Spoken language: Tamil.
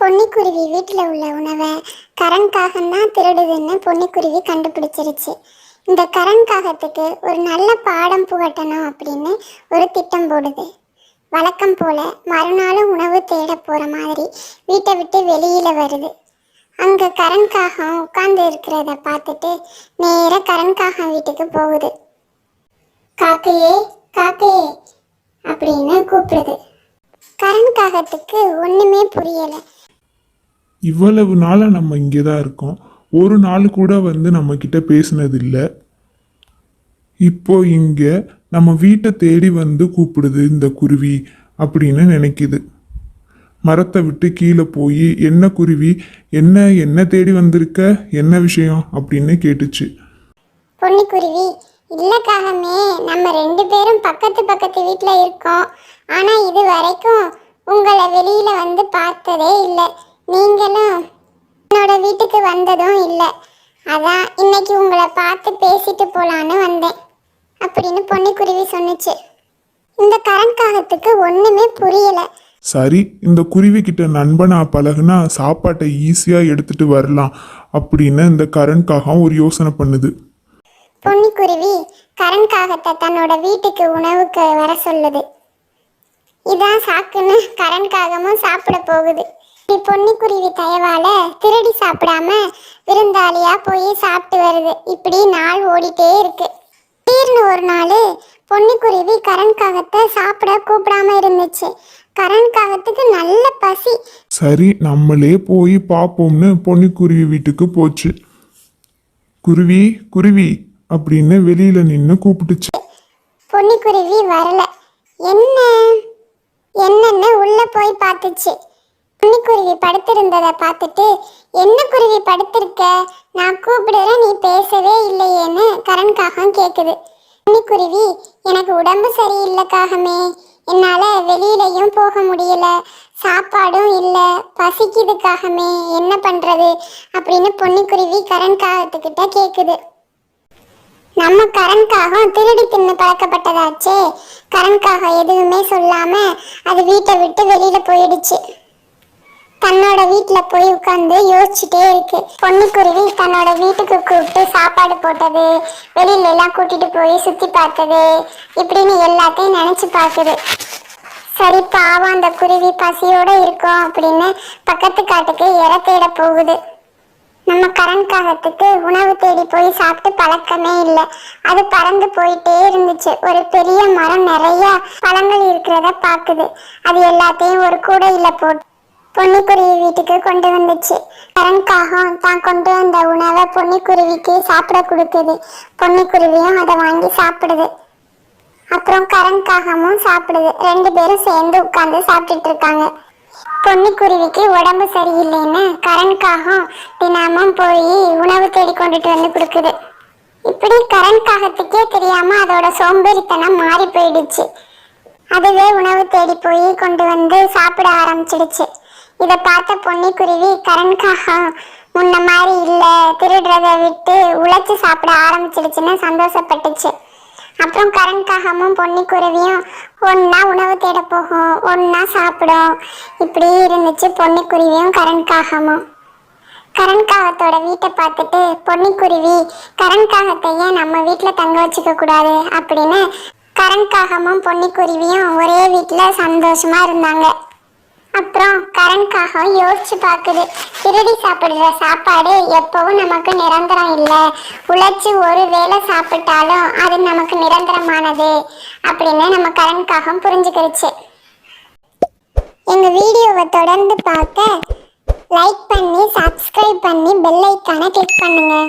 பொன்னிக்குருவி வீட்டில் உள்ள உணவை கரண்காகந்தான் திருடுதுன்னு பொன்னிக்குருவி கண்டுபிடிச்சிருச்சு. இந்த கரண்காகத்துக்கு ஒரு நல்ல பாடம் புகட்டணும் அப்படின்னு ஒரு திட்டம் போடுது. வழக்கம் போல மறுநாளும் உணவு தேட போகிற மாதிரி வீட்டை விட்டு வெளியில் வருது. அங்கே கரண்காகம் உட்கார்ந்து இருக்கிறத பார்த்துட்டு நேராக கரண்காகம் வீட்டுக்கு போகுது. காக்கையே காக்கையே அப்படின்னு கூப்பிடுது. கரண்காகத்துக்கு ஒன்றுமே புரியலை. இவ்வளவு நாளாக நம்ம இங்கே தான் இருக்கோம். ஒரு நாள் கூட வந்து நம்ம பேசினதில்லை. இப்போ இங்கே நம்ம வீட்டை தேடி வந்து கூப்பிடுது இந்த குருவி அப்படின்னு நினைக்குது. மரத்தை விட்டு கீழே போய் என்ன குருவி? என்ன என்ன தேடி வந்திருக்க? என்ன விஷயம்? அப்படின்னு கேட்டுச்சு. பொன்னிக்குருவி இல்லக்காகமே நம்ம ரெண்டு பேரும் பக்கத்து பக்கத்து வீட்டில் இருக்கோம். ஆனால் இது வரைக்கும் உங்களை வெளியில் வந்து பார்த்ததே இல்லை. நீங்களும் வீட்டுக்கு வந்ததும் இல்லை. அதான் இன்னைக்கு உங்களை பார்த்து பேசிட்டு போலான்னு வந்தேன். அப்படின்னு பொன்னிக்குருவி சொன்னுச்சு. இந்த கரண்காகத்துக்கு ஒன்றுமே புரியலை. சரி இந்த குருவி கிட்ட நண்பனா பழகுனா சாப்பாட்டை ஈஸியாக எடுத்துட்டு வரலாம் அப்படின்னு இந்த கரண்காகம் ஒரு யோசனை பண்ணுது. பொன்னிக்குருவி கரண்காகத்தை தன்னோட வீட்டுக்கு உணவுக்கு வர சொல்லுது. இதான் சாக்குன்னு கரண்காகமும் சாப்பிட போகுது. இப்படி பொன்னிக்குருவி தயவால திருடி சாப்பிடாம விருந்தாளியா போய் சாப்பிட்டு வருது. இப்படி நாள் ஓடிட்டே இருக்கு. திடீர்னு ஒரு நாள் பொன்னிக்குருவி கரண்காகத்தை சாப்பிட கூப்பிடாம இருந்துச்சு. கரண்காகத்துக்கு நல்ல பசி. சரி நம்மளே போய் பார்ப்போம்னு பொன்னிக்குருவி வீட்டுக்கு போச்சு. குருவி குருவி அப்படின்னு வெளியில நின்று கூப்பிட்டுச்சு. பொன்னிக்குருவி வரல. என்ன? என்னன்னு உள்ள போய் பார்த்துச்சு. பொன்னிக்குருவி படுத்திருந்ததை பார்த்துட்டு என்ன குருவி படுத்திருக்க? நான் கூப்பிடுறேன் நீ பேசவே இல்லையேன்னு கரண்காகம் கேட்குது பொன்னிக்குருவி எனக்கு உடம்பு சரியில்லைக்காகமே என்னால வெளியிலையும் போக முடியல. சாப்பாடும் இல்லை. பசிக்குதுக்காகமே என்ன பண்றது? அப்படின்னு பொன்னிக்குருவி கரண்காகத்துக்கிட்ட கேட்குது நம்ம கரண்காகம் திருடி தின்னு பழக்கப்பட்டதாச்சே. கரண்காகம் எதுவுமே சொல்லாம அது வீட்டை விட்டு வெளியில போயிடுச்சு. தன்னோட வீட்டுல போய் உட்கார்ந்து யோசிச்சுட்டே இருக்கு. பொன்னிக்குருவி தன்னோட வீட்டுக்கு கூப்பிட்டு சாப்பாடு போட்டது வெளியில எல்லாம் கூட்டிட்டு போய் சுத்தி பார்த்தது இப்படின்னு எல்லாத்தையும் நினைச்சு பார்க்குது. சரி பாவம் அந்த குருவி பசியோட இருக்கும் அப்படின்னு பக்கத்து காட்டுக்கு இற தேட போகுது. நம்ம கரண்காகத்துக்கு உணவு தேடி போய் சாப்பிட்டு பழக்கமே இல்லை. அது பறந்து போயிட்டே இருந்துச்சு. ஒரு பெரிய மரம் நிறைய பழங்கள் இருக்கிறத பார்க்குது. அது எல்லாத்தையும் ஒரு கூடையில போட்டு பொன்னிக்குருவி வீட்டுக்கு கொண்டு வந்துச்சு. கரண்காகம் தான் கொண்டு வந்த உணவை பொன்னிக்குருவிக்கு சாப்பிட கொடுக்குது. பொன்னிக்குருவியும் அதை வாங்கி சாப்பிடுது. அப்புறம் கரண்காகமும் சாப்பிடுது. ரெண்டு பேரும் சேர்ந்து உட்காந்து சாப்பிட்டுட்டு இருக்காங்க. பொன்னிக்குருவிக்கு உடம்பு சரியில்லைன்னு கரண்காகம் தினமும் போய் உணவு தேடி கொண்டுட்டு வந்து கொடுக்குது. இப்படி கரண்காகத்துக்கே தெரியாம அதோட சோம்பேறித்தனம் மாறி போயிடுச்சு. அதுவே உணவு தேடி போய் கொண்டு வந்து சாப்பிட ஆரம்பிச்சிடுச்சு. இதை பார்த்த பொன்னிக்குருவி கரண்காகம் முன்ன மாதிரி இல்லை. திருடுறதை விட்டு உழைச்சி சாப்பிட ஆரம்பிச்சிடுச்சுன்னு சந்தோஷப்பட்டுச்சு. அப்புறம் கரண்காகமும் பொன்னிக்குருவியும் ஒன்றா உணவு தேட போகும். ஒன்றா சாப்பிடும். இப்படி இருந்துச்சு பொன்னிக்குருவியும் கரண்காகமும். கரண்காகத்தோட வீட்டை பார்த்துட்டு பொன்னிக்குருவி கரண்காகத்தையே நம்ம வீட்டில் தங்க வச்சுக்க கூடாது அப்படின்னு கரண்காகமும் பொன்னிக்குருவியும் ஒரே வீட்டில் சந்தோஷமா இருந்தாங்க. அப்புறம் கரண்காகம் யோசிச்சு பார்க்குது திருடி சாப்பிடுற சாப்பாடு எப்பவும் நமக்கு நிரந்தரம் இல்லை. உழைச்சி ஒரு வேளை சாப்பிட்டாலும் அது நமக்கு நிரந்தரமானது அப்படின்னு நம்ம கரண்காகம் புரிஞ்சுக்கிடுச்சு எங்கள் வீடியோவை தொடர்ந்து பார்க்க லைக் பண்ணி சப்ஸ்கிரைப் பண்ணி பெல் ஐக்கானை கிளிக் பண்ணுங்கள்